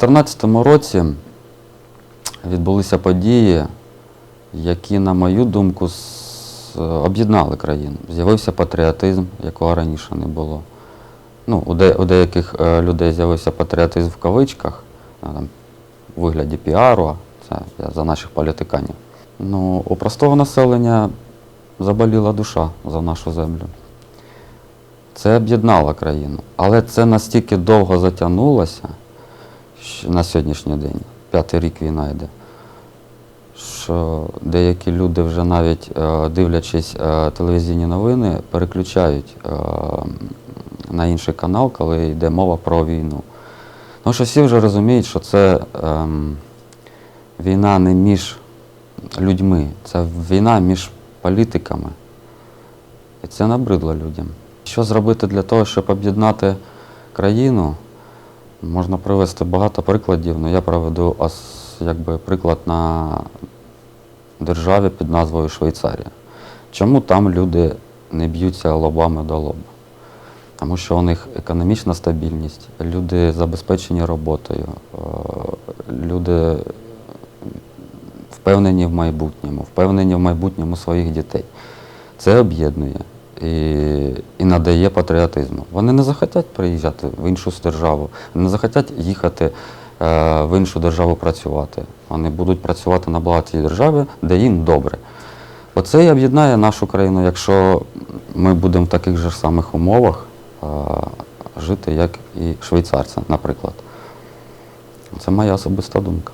2014 році відбулися події, які, на мою думку, об'єднали країну. З'явився патріотизм, якого раніше не було. Ну, у, де, у деяких е, людей з'явився патріотизм в кавичках, там, у вигляді піару, це за наших політиканів. Ну, у простого населення заболіла душа за нашу землю. Це об'єднало країну. Але це настільки довго затягнулося на сьогоднішній день, п'ятий рік війна йде, що деякі люди вже навіть е, дивлячись е, телевізійні новини, переключають е, на інший канал, коли йде мова про війну. Тому що всі вже розуміють, що це ем, війна не між людьми, це війна між політиками. І це набридло людям. Що зробити для того, щоб об'єднати країну? Можна привести багато прикладів, але я проведу якби, приклад на державі під назвою Швейцарія. Чому там люди не б'ються лобами до лоба? Тому що у них економічна стабільність, люди забезпечені роботою, е, люди впевнені в майбутньому, впевнені в майбутньому своїх дітей. Це об'єднує і надає патріотизму. Вони не захотять приїжджати в іншу державу, не захотять їхати е, в іншу державу працювати. Вони будуть працювати на благо тієї держави, де їм добре. Оце і об'єднає нашу країну, якщо ми будемо в таких же самих умовах е, жити, як і швейцарці, наприклад. Це моя особиста думка.